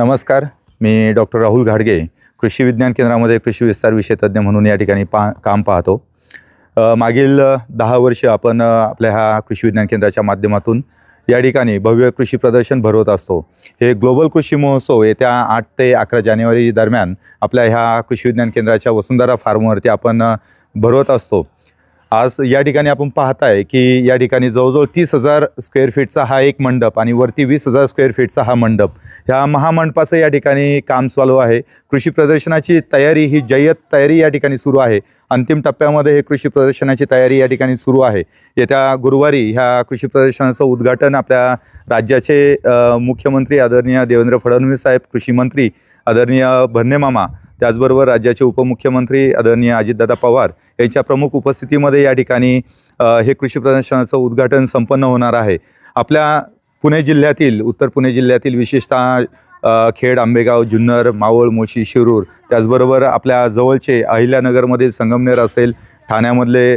नमस्कार मी डॉक्टर राहुल घाडगे कृषी विज्ञान केंद्रामध्ये कृषी विस्तार विषय तज्ज्ञ म्हणून या ठिकाणी पा काम पाहतो. मागील दहा वर्ष आपण आपल्या ह्या कृषी विज्ञान केंद्राच्या माध्यमातून या ठिकाणी भव्य कृषी प्रदर्शन भरवत असतो. हे ग्लोबल कृषी महोत्सव येत्या आठ ते अकरा जानेवारी दरम्यान आपल्या ह्या कृषी विज्ञान केंद्राच्या वसुंधरा फार्मवरती आपण भरवत असतो. आज या ठिकाणी आपण पाहताय की या ठिकाणी जवळजवळ तीस हजार स्क्वेअर फीटचा हा एक मंडप आणि वरती वीस हजार स्क्वेअर फीटचा हा मंडप. ह्या महामंडपाचं या ठिकाणी काम चालू आहे. कृषी प्रदर्शनाची तयारी ही जय्यत तयारी या ठिकाणी सुरू आहे. अंतिम टप्प्यामध्ये हे कृषी प्रदर्शनाची तयारी या ठिकाणी सुरू आहे. येत्या गुरुवारी ह्या कृषी प्रदर्शनाचं उद्घाटन आपल्या राज्याचे मुख्यमंत्री आदरणीय देवेंद्र फडणवीस साहेब कृषी मंत्री आदरणीय भरणे मामा त्याचबरोबर राज्याचे उपमुख्यमंत्री आदरणीय अजितदादा पवार यांच्या प्रमुख उपस्थितीमध्ये या ठिकाणी हे कृषी प्रदर्शनाचं उद्घाटन संपन्न होणार आहे. आपल्या पुणे जिल्ह्यातील उत्तर पुणे जिल्ह्यातील विशेषतः खेड आंबेगाव जुन्नर मावळ मोशी शिरूर त्याचबरोबर आपल्या जवळचे अहिल्यानगरमधील संगमनेर असेल ठाण्यामधले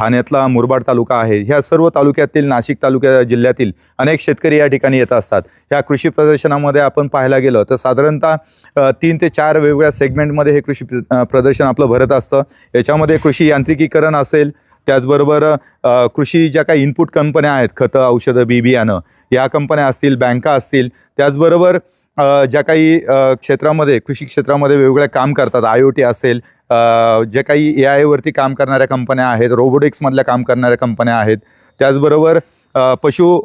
ठाण्यातला मुरबाड तालुका आहे. ह्या सर्व तालुक्यातील नाशिक तालुक्या जिल्ह्यातील अनेक शेतकरी या ठिकाणी येत असतात. ह्या कृषी प्रदर्शनामध्ये आपण पाहायला गेलं तर साधारणतः तीन ते चार वेगवेगळ्या सेगमेंटमध्ये हे कृषी प्र- प्रदर्शन आपलं भरत असतं. याच्यामध्ये कृषी यांत्रिकीकरण असेल त्याचबरोबर कृषी ज्या काही इनपुट कंपन्या आहेत खतं औषधं बी बियाणं या कंपन्या असतील बँका असतील त्याचबरोबर ज्या काही क्षेत्रामध्ये कृषी क्षेत्रामध्ये वेगवेगळ्या काम करतात आय ओ टी असेल ज्या काही ए आयवरती काम करणाऱ्या कंपन्या आहेत रोबोटिक्समधल्या काम करणाऱ्या कंपन्या आहेत त्याचबरोबर पशु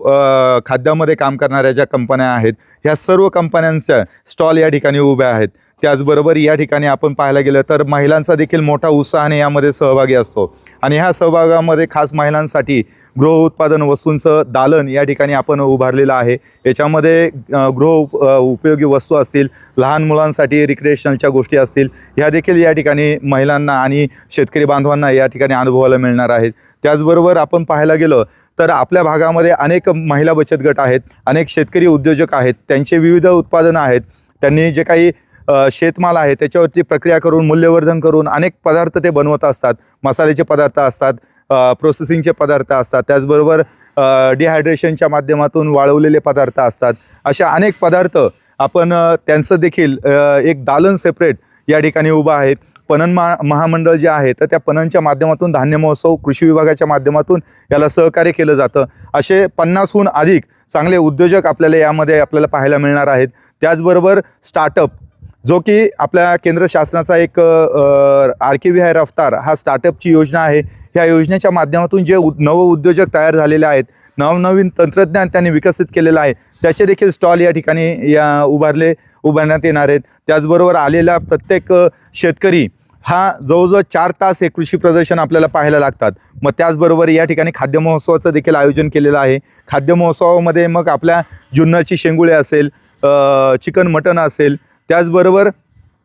खाद्यामध्ये काम करणाऱ्या ज्या कंपन्या आहेत ह्या सर्व कंपन्यांच्या स्टॉल या ठिकाणी उभ्या आहेत. त्याचबरोबर या ठिकाणी आपण पाहायला गेलं तर महिलांचा देखील मोठा उत्साहाने यामध्ये सहभागी असतो. आणि ह्या सहभागामध्ये खास महिलांसाठी गृह उत्पादन वस्तूंचं दालन या ठिकाणी आपण उभारलेलं आहे. याच्यामध्ये गृह उप उपयोगी वस्तू असतील लहान मुलांसाठी रिक्रिएशनलच्या गोष्टी असतील ह्या देखील या ठिकाणी महिलांना आणि शेतकरी बांधवांना या ठिकाणी अनुभवायला मिळणार आहेत. त्याचबरोबर आपण पाहायला गेलं तर आपल्या भागामध्ये अनेक महिला बचत गट आहेत अनेक शेतकरी उद्योजक आहेत त्यांचे विविध उत्पादनं आहेत त्यांनी जे काही शेतमाल आहे त्याच्यावरती प्रक्रिया करून मूल्यवर्धन करून अनेक पदार्थ ते बनवत असतात मसाल्याचे पदार्थ असतात प्रोसेसिंगचे पदार्थ असतात. त्याचबरोबर डिहायड्रेशनच्या माध्यमातून वाळवलेले पदार्थ असतात. अशा अनेक पदार्थ आपण त्यांचं देखील एक दालन सेपरेट या ठिकाणी उभं आहे पणन महा महामंडळ जे आहे तर त्या पणनच्या माध्यमातून धान्य महोत्सव कृषी विभागाच्या माध्यमातून याला सहकार्य केलं जातं. असे पन्नासहून अधिक चांगले उद्योजक आपल्याला यामध्ये आपल्याला पाहायला मिळणार आहेत. त्याचबरोबर स्टार्टअप जो की आपल्या केंद्र शासनाचा एक आर के व्ही आय रफ्तार हा स्टार्टअपची योजना आहे. ह्या योजनेच्या माध्यमातून जे उद नव उद्योजक तयार झालेले आहेत नवनवीन तंत्रज्ञान त्यांनी विकसित केलेलं आहे त्याचे देखील स्टॉल या ठिकाणी या उभारले उभारण्यात येणार आहेत. त्याचबरोबर आलेला प्रत्येक शेतकरी हा जवळजवळ चार तास हे कृषी प्रदर्शन आपल्याला पाहायला लागतात. मग त्याचबरोबर या ठिकाणी खाद्य महोत्सवाचं देखील आयोजन केलेलं आहे. खाद्य महोत्सवामध्ये मग आपल्या जुन्नरची शेंगुळे असेल चिकन मटन असेल त्याचबरोबर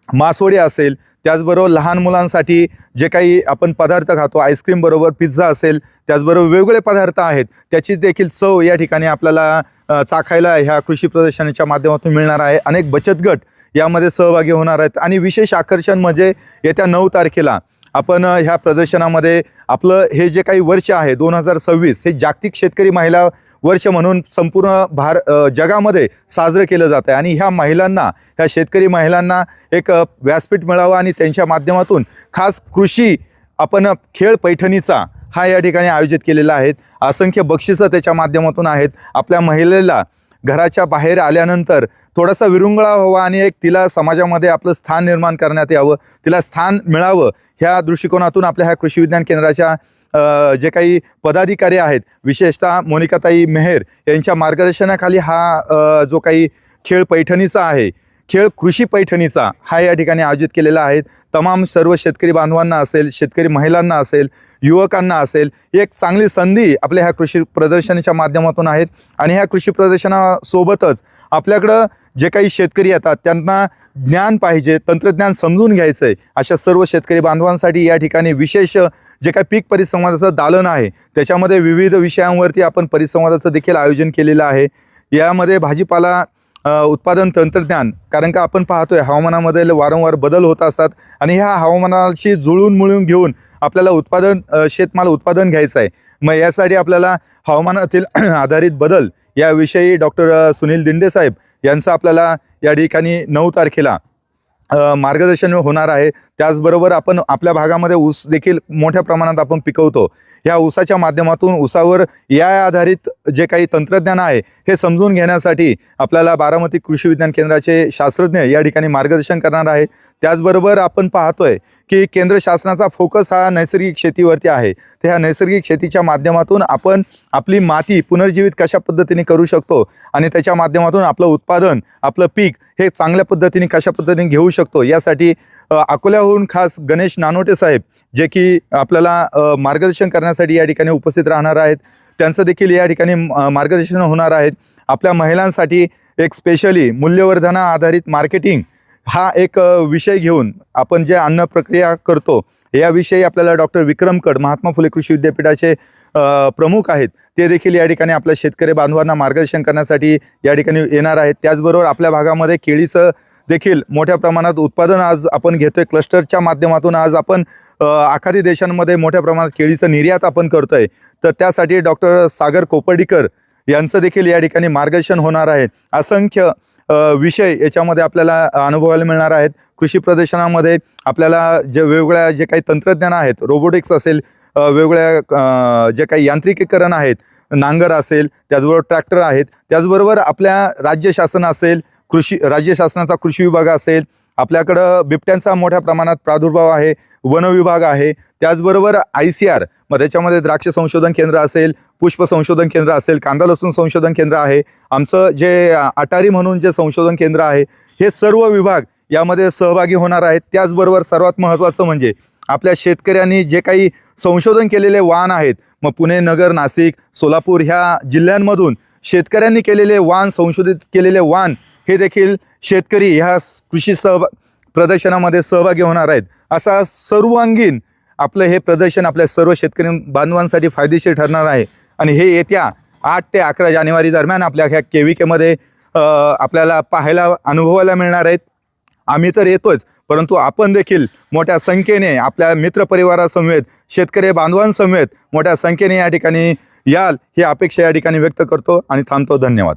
मासोळी असेल त्याचबरोबर लहान मुलांसाठी जे काही आपण पदार्थ खातो आईस्क्रीम बरोबर पिझ्झा असेल त्याचबरोबर वेगवेगळे पदार्थ आहेत त्याची देखील चव या ठिकाणी आपल्याला चाखायला ह्या कृषी प्रदर्शनाच्या माध्यमातून मिळणार आहे. अनेक बचत गट यामध्ये सहभागी होणार आहेत आणि विशेष आकर्षण म्हणजे येत्या नऊ तारखेला आपण ह्या प्रदर्शनामध्ये आपलं हे जे काही वर्ष आहे दोन हजार सव्वीस हे जागतिक शेतकरी महिला वर्ष म्हणून संपूर्ण भार जगामध्ये साजरं केलं जात आहे. आणि ह्या महिलांना ह्या शेतकरी महिलांना एक व्यासपीठ मिळावं आणि त्यांच्या माध्यमातून खास कृषी आपण खेळ पैठणीचा हा या ठिकाणी आयोजित केलेला आहे. असंख्य बक्षिसं त्याच्या माध्यमातून आहेत. आपल्या महिलेला घराच्या बाहेर आल्यानंतर थोडासा विरुंगळा व्हावा आणि एक तिला समाजामध्ये आपलं स्थान निर्माण करण्यात यावं तिला स्थान मिळावं ह्या दृष्टिकोनातून आपल्या ह्या कृषी विज्ञान केंद्राच्या जे काही पदाधिकारी आहेत विशेषतः मोनिकाताई मेहेर यांच्या मार्गदर्शनाखाली हा जो काही खेळ पैठणीचा आहे खेळ कृषी पैठणीचा हा या ठिकाणी आयोजित केलेला आहे. तमाम सर्व शेतकरी बांधवांना असेल शेतकरी महिलांना असेल युवकांना असेल एक चांगली संधी आपल्या ह्या कृषी प्रदर्शनाच्या माध्यमातून आहेत आणि ह्या कृषी प्रदर्शनासोबतच आपल्याकडं जे काही शेतकरी येतात त्यांना ज्ञान पाहिजे तंत्रज्ञान समजून घ्यायचं आहे अशा सर्व शेतकरी बांधवांसाठी या ठिकाणी विशेष जे काही पीक परिसंवादाचं दालन आहे त्याच्यामध्ये विविध विषयांवरती आपण परिसंवादाचं देखील आयोजन केलेलं आहे. यामध्ये भाजीपाला उत्पादन तंत्रज्ञान कारण का आपण पाहतोय हवामानामध्ये वारंवार बदल होत असतात आणि ह्या हवामानाशी जुळून मिळून घेऊन आपल्याला उत्पादन शेतमाल उत्पादन घ्यायचं आहे मग यासाठी आपल्याला हवामानातील आधारित बदल याविषयी डॉक्टर सुनील दिंडे साहेब यांचं आपल्याला या ठिकाणी नऊ तारखेला मार्गदर्शन होणार आहे. त्याचबरोबर आपण आपल्या भागामध्ये ऊस देखील मोठ्या प्रमाणात आपण पिकवतो. या ऊसाच्या माध्यमातून ऊसावर या आधारित जे काही तंत्रज्ञान आहे हे समजून घेण्यासाठी आपल्याला बारामती कृषी विज्ञान केंद्राचे शास्त्रज्ञ या ठिकाणी मार्गदर्शन करणार आहे त्याचबरोबर आपण पाहतोय की केंद्र शासनाचा फोकस हा नैसर्गिक शेतीवरती आहे. तर ह्या नैसर्गिक शेतीच्या माध्यमातून आपण आपली माती पुनर्जीवित कशा पद्धतीने करू शकतो? आणि त्याच्या माध्यमातून आपलं उत्पादन आपलं पीक हे चांगल्या पद्धतीने कशा पद्धतीने घेऊ शकतो? यासाठी अकोल्याहून खास गणेश नानोटे साहेब जे की आपल्याला मार्गदर्शन करण्यासाठी या ठिकाणी उपस्थित राहणार आहेत. त्यांचं देखील या ठिकाणी मार्गदर्शन होणार आहेत. आपल्या महिलांसाठी एक स्पेशली मूल्यवर्धना आधारित मार्केटिंग हा एक विषय घेऊन आपण जे अन्न प्रक्रिया करतो याविषयी आपल्याला डॉक्टर विक्रम कड महात्मा फुले कृषी विद्यापीठाचे प्रमुख आहेत. ते देखील या ठिकाणी आपल्या शेतकरी बांधवांना मार्गदर्शन करण्यासाठी या ठिकाणी येणार आहेत. त्याचबरोबर आपल्या भागामध्ये केळीचं देखील मोठ्या प्रमाणात उत्पादन आज आपण घेतोय. क्लस्टरच्या माध्यमातून आज आपण अ, आखाती देशांमध्ये मोठ्या प्रमाणात केळीचं निर्यात आपण करतोय. तर त्यासाठी डॉक्टर सागर कोपर्डीकर यांचं देखील या ठिकाणी मार्गदर्शन होणार आहे. असंख्य विषय याच्यामध्ये आपल्याला अनुभवायला मिळणार आहेत. कृषी प्रदर्शनामध्ये आपल्याला जे वेगवेगळ्या जे काही तंत्रज्ञान आहेत रोबोटिक्स असेल वेगवेगळ्या जे काही यांत्रिकीकरण आहेत नांगर असेल त्याचबरोबर ट्रॅक्टर आहेत. त्याचबरोबर आपल्या राज्य शासन असेल कृषी राज्य शासनाचा कृषी विभाग असेल आपल्याकडं बिबट्यांचा मोठ्या प्रमाणात प्रादुर्भाव आहे. वन विभाग आहे. त्याचबरोबर आय सी आर मग त्याच्यामध्ये द्राक्ष संशोधन केंद्र असेल पुष्प संशोधन केंद्र असेल कांदा लसूण संशोधन केंद्र आहे. आमचं जे अटारी म्हणून जे संशोधन केंद्र आहे हे सर्व विभाग यामध्ये सहभागी होणार आहेत. त्याचबरोबर सर्वात महत्त्वाचं म्हणजे आपल्या शेतकऱ्यांनी जे काही संशोधन केलेले वाहन आहेत मग पुणे नगर नाशिक सोलापूर ह्या जिल्ह्यांमधून शेतकऱ्यांनी केलेले वाहन संशोधित केलेले वाहन हे देखील शेतकरी ह्या कृषी सहभा प्रदर्शनामध्ये सहभागी होणार आहेत. असा सर्वांगीण आपलं हे प्रदर्शन आपल्या सर्व शेतकरी बांधवांसाठी फायदेशीर ठरणार आहे. आणि हे येत्या आठ ते अकरा जानेवारी दरम्यान आपल्या ह्या के व्ही केमध्ये आपल्याला पाहायला अनुभवायला मिळणार आहेत. आम्ही तर येतोच परंतु आपण देखील मोठ्या संख्येने आपल्या मित्रपरिवारासमवेत शेतकरी बांधवांसमवेत मोठ्या संख्येने या ठिकाणी याल ही अपेक्षा या ठिकाणी व्यक्त करतो आणि थांबतो. धन्यवाद.